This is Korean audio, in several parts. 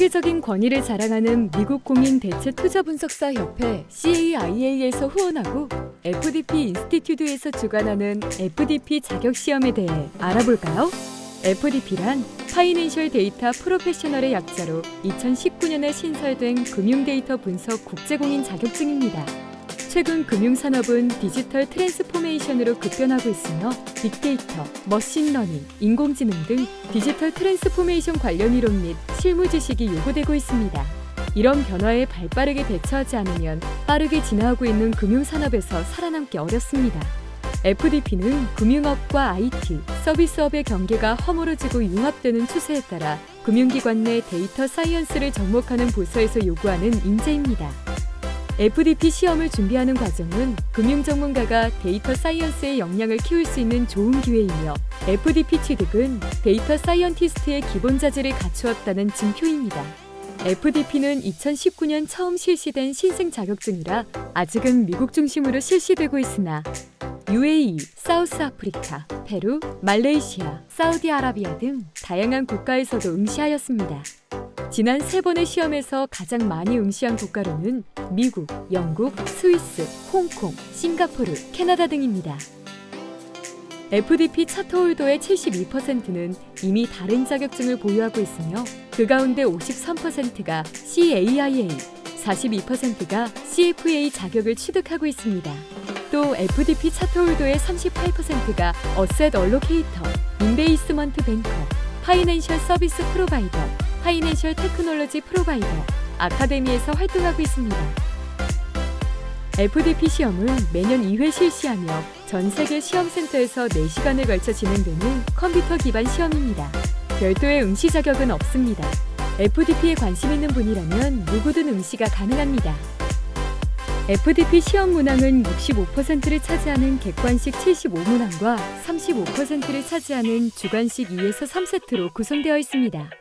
세계적인 권위를 자랑하는 미국 공인 대체 투자 분석사 협회 CAIA에서 후원하고 FDP 인스티튜드에서 주관하는 FDP 자격 시험에 대해 알아볼까요? FDP란 파이낸셜 데이터 프로페셔널의 약자로 2019년에 신설된 금융 데이터 분석 국제공인 자격증입니다. 최근 금융산업은 디지털 트랜스포메이션으로 급변하고 있으며 빅데이터, 머신러닝, 인공지능 등 디지털 트랜스포메이션 관련 이론 및 실무 지식이 요구되고 있습니다. 이런 변화에 발빠르게 대처하지 않으면 빠르게 진화하고 있는 금융산업에서 살아남기 어렵습니다. FDP는 금융업과 IT, 서비스업의 경계가 허물어지고 융합되는 추세에 따라 금융기관 내 데이터 사이언스를 접목하는 부서에서 요구하는 인재입니다. FDP 시험을 준비하는 과정은 금융 전문가가 데이터 사이언스의 역량을 키울 수 있는 좋은 기회이며 FDP 취득은 데이터 사이언티스트의 기본 자질을 갖추었다는 증표입니다. FDP는 2019년 처음 실시된 신생 자격증이라 아직은 미국 중심으로 실시되고 있으나 UAE, 사우스 아프리카, 페루, 말레이시아, 사우디아라비아 등 다양한 국가에서도 응시하였습니다. 지난 세 번의 시험에서 가장 많이 응시한 국가로는 미국, 영국, 스위스, 홍콩, 싱가포르, 캐나다 등입니다. FDP 차터홀더의 72%는 이미 다른 자격증을 보유하고 있으며 그 가운데 53%가 CAIA, 42%가 CFA 자격을 취득하고 있습니다. 또 FDP 차터홀더의 38%가 어셋 얼로케이터, 인베이스먼트 뱅커, 파이낸셜 서비스 프로바이더, 파이낸셜 테크놀로지 프로바이더, 아카데미에서 활동하고 있습니다. FDP 시험은 매년 2회 실시하며 전 세계 시험센터에서 4시간에 걸쳐 진행되는 컴퓨터 기반 시험입니다. 별도의 응시 자격은 없습니다. FDP에 관심 있는 분이라면 누구든 응시가 가능합니다. FDP 시험 문항은 65%를 차지하는 객관식 75문항과 35%를 차지하는 주관식 2에서 3세트로 구성되어 있습니다.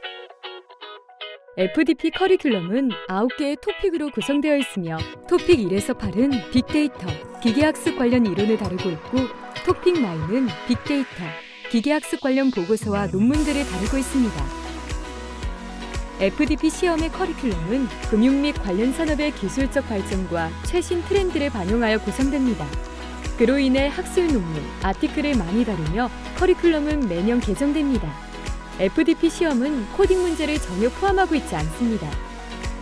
FDP 커리큘럼은 9개의 토픽으로 구성되어 있으며 토픽 1에서 8은 빅데이터, 기계학습 관련 이론을 다루고 있고 토픽 9은 빅데이터, 기계학습 관련 보고서와 논문들을 다루고 있습니다. FDP 시험의 커리큘럼은 금융 및 관련 산업의 기술적 발전과 최신 트렌드를 반영하여 구성됩니다. 그로 인해 학술 논문, 아티클을 많이 다루며 커리큘럼은 매년 개정됩니다. FDP 시험은 코딩 문제를 전혀 포함하고 있지 않습니다.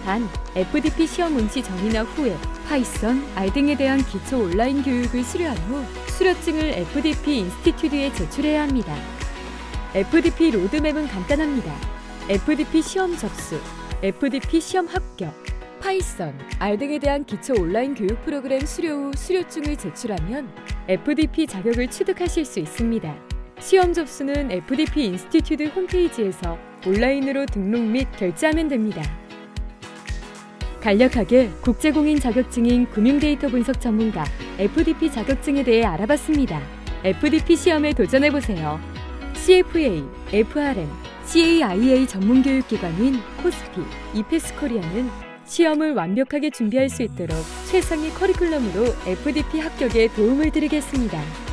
단, FDP 시험 응시 전이나 후에 파이썬, R 등에 대한 기초 온라인 교육을 수료한 후 수료증을 FDP 인스티튜드에 제출해야 합니다. FDP 로드맵은 간단합니다. FDP 시험 접수, FDP 시험 합격, 파이썬, R 등에 대한 기초 온라인 교육 프로그램 수료 후 수료증을 제출하면 FDP 자격을 취득하실 수 있습니다. 시험 접수는 FDP 인스티튜드 홈페이지에서 온라인으로 등록 및 결제하면 됩니다. 간략하게 국제공인 자격증인 금융데이터 분석 전문가 FDP 자격증에 대해 알아봤습니다. FDP 시험에 도전해보세요. CFA, FRM, CAIA 전문교육기관인 코스피, 이페스 코리아는 시험을 완벽하게 준비할 수 있도록 최상의 커리큘럼으로 FDP 합격에 도움을 드리겠습니다.